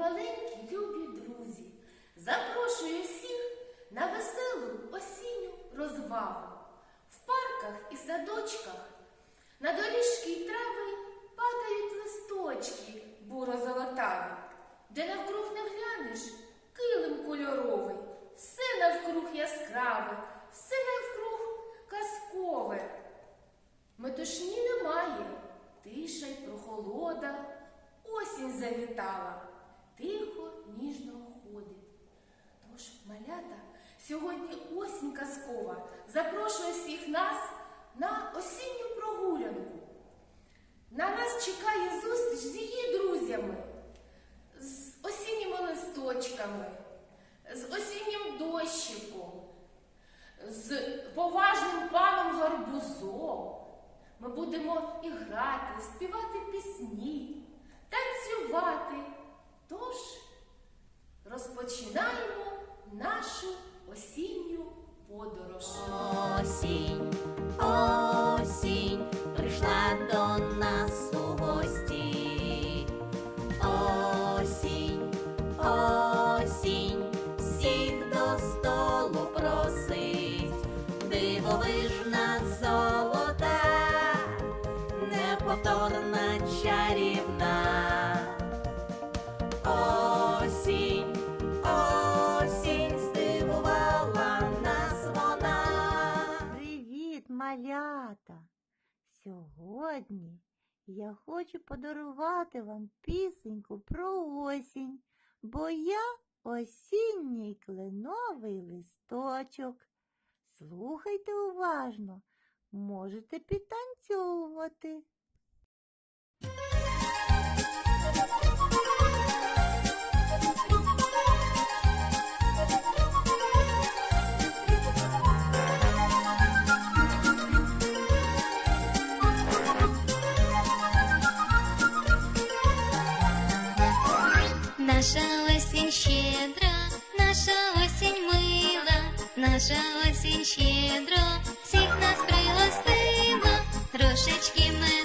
маленькі любі друзі, запрошую всіх на веселу осінню розвагу. В парках і садочках на доріжки й трави падають листочки буро-золотаві, де навкруг не глянеш килим кольоровий, все навкруг яскраве, все навкруг казкове. Метушні немає, тиша й прохолода, осінь завітала, тихо, ніжно ходить. Тож, малята, сьогодні осінь казкова запрошує всіх нас на осінню прогулянку. На нас чекає зустріч з її друзями, з осінніми листочками, з осіннім дощиком, з поважним паном гарбузом. Ми будемо і грати, співати пісні, танцювати. Тож розпочинаємо нашу осінню подорож. Осінь, осінь прийшла до Сьогодні я хочу подарувати вам пісеньку про осінь, бо я осінній кленовий листочок. Слухайте уважно, можете підтанцьовувати. Наша осінь щедро, всіх нас пригостила, трошечки медові,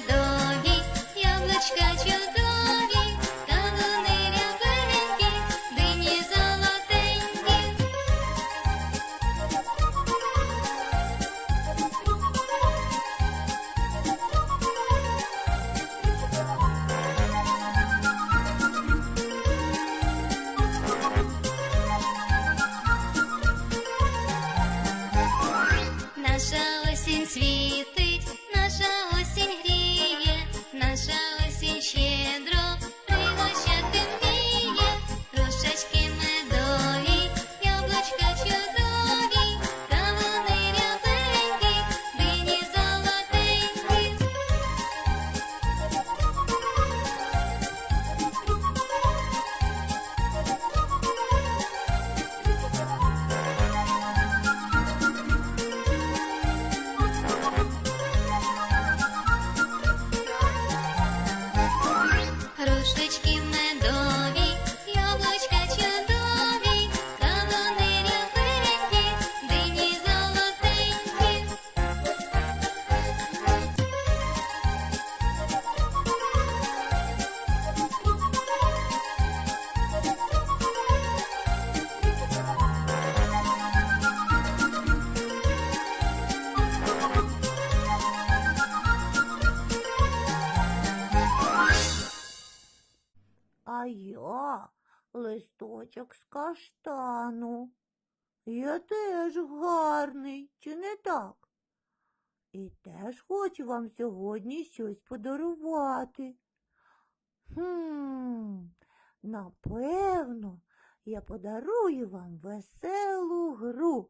листочок з каштану. Я теж гарний, чи не так? І теж хочу вам сьогодні щось подарувати. Хм, напевно, я подарую вам веселу гру.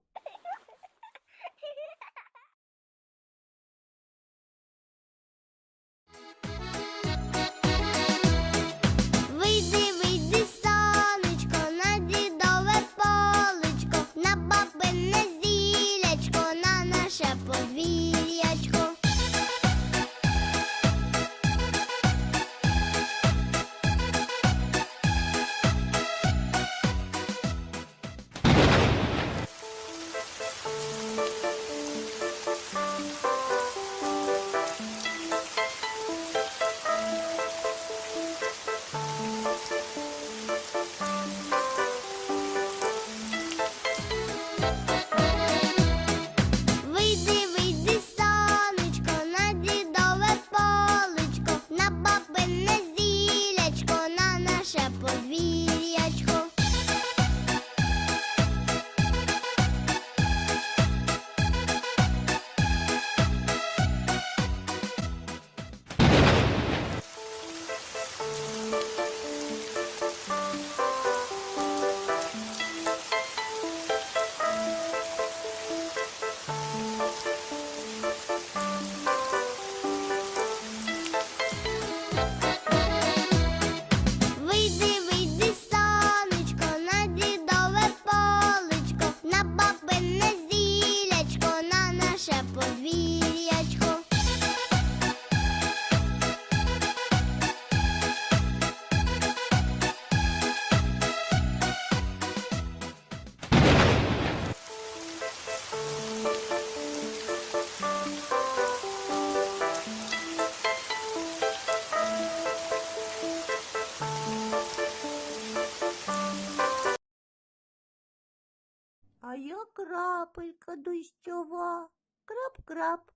А я крапелька дощова, крап-крап.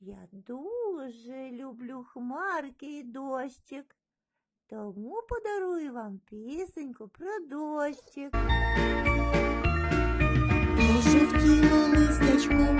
Я дуже люблю хмарки і дощик, тому подарую вам пісеньку про дощик. Пошевтіло листочком.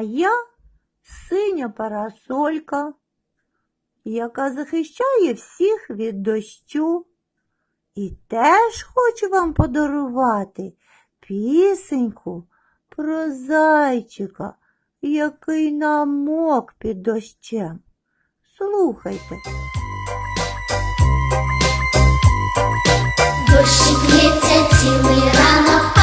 я синя парасолька, яка захищає всіх від дощу. І теж хочу вам подарувати пісеньку про зайчика, який намок під дощем. Слухайте. Дощі лється цілий ранок.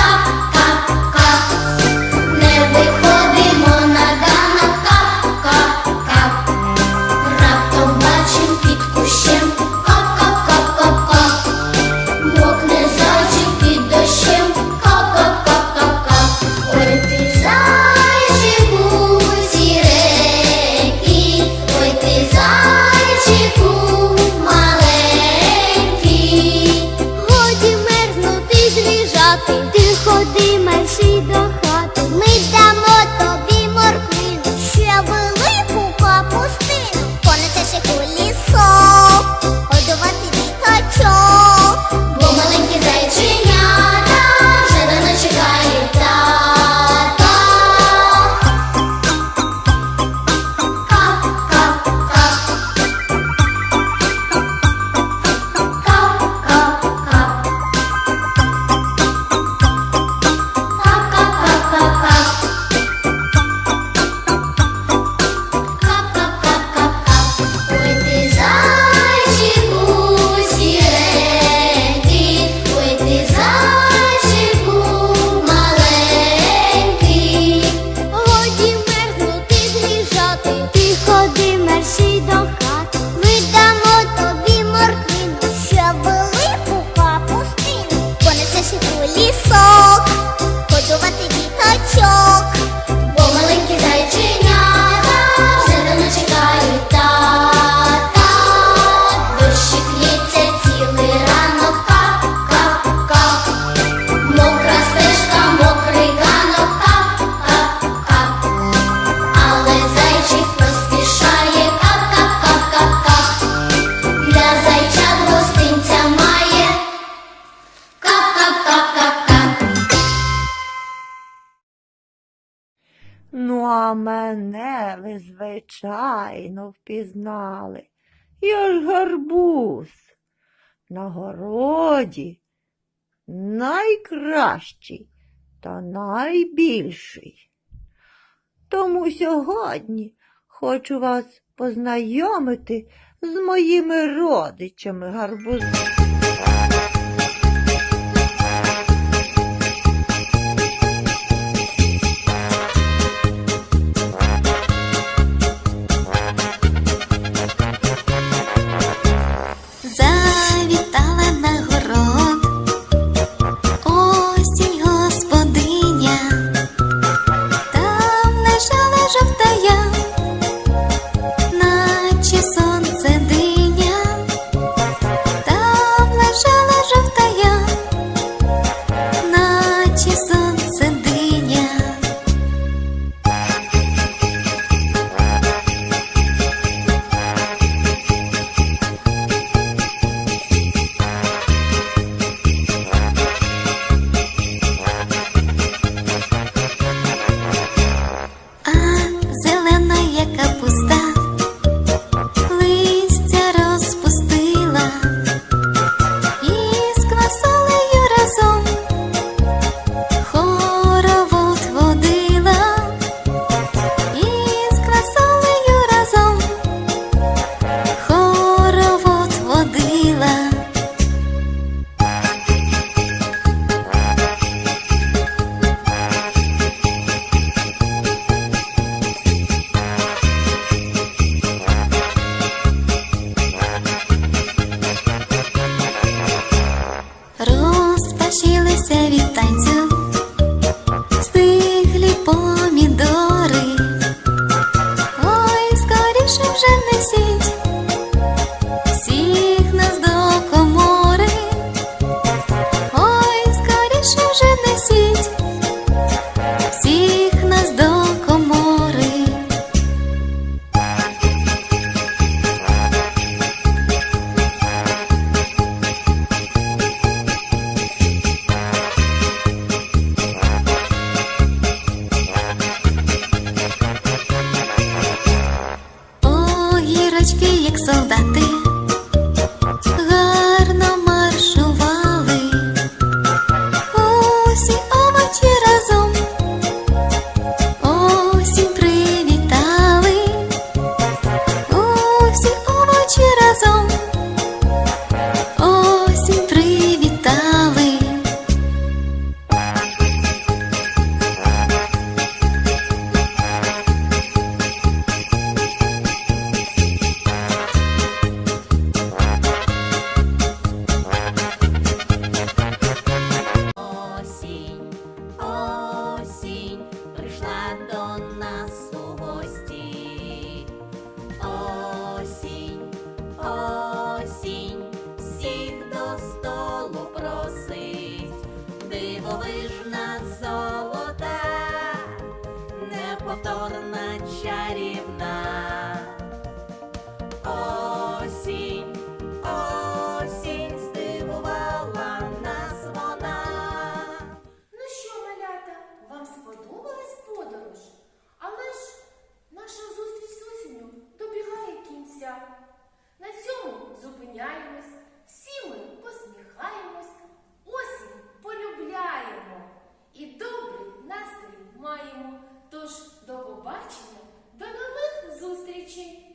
Ну, а мене ви, звичайно, впізнали. Я ж гарбуз. На городі найкращий та найбільший. Тому сьогодні хочу вас познайомити з моїми родичами гарбузами.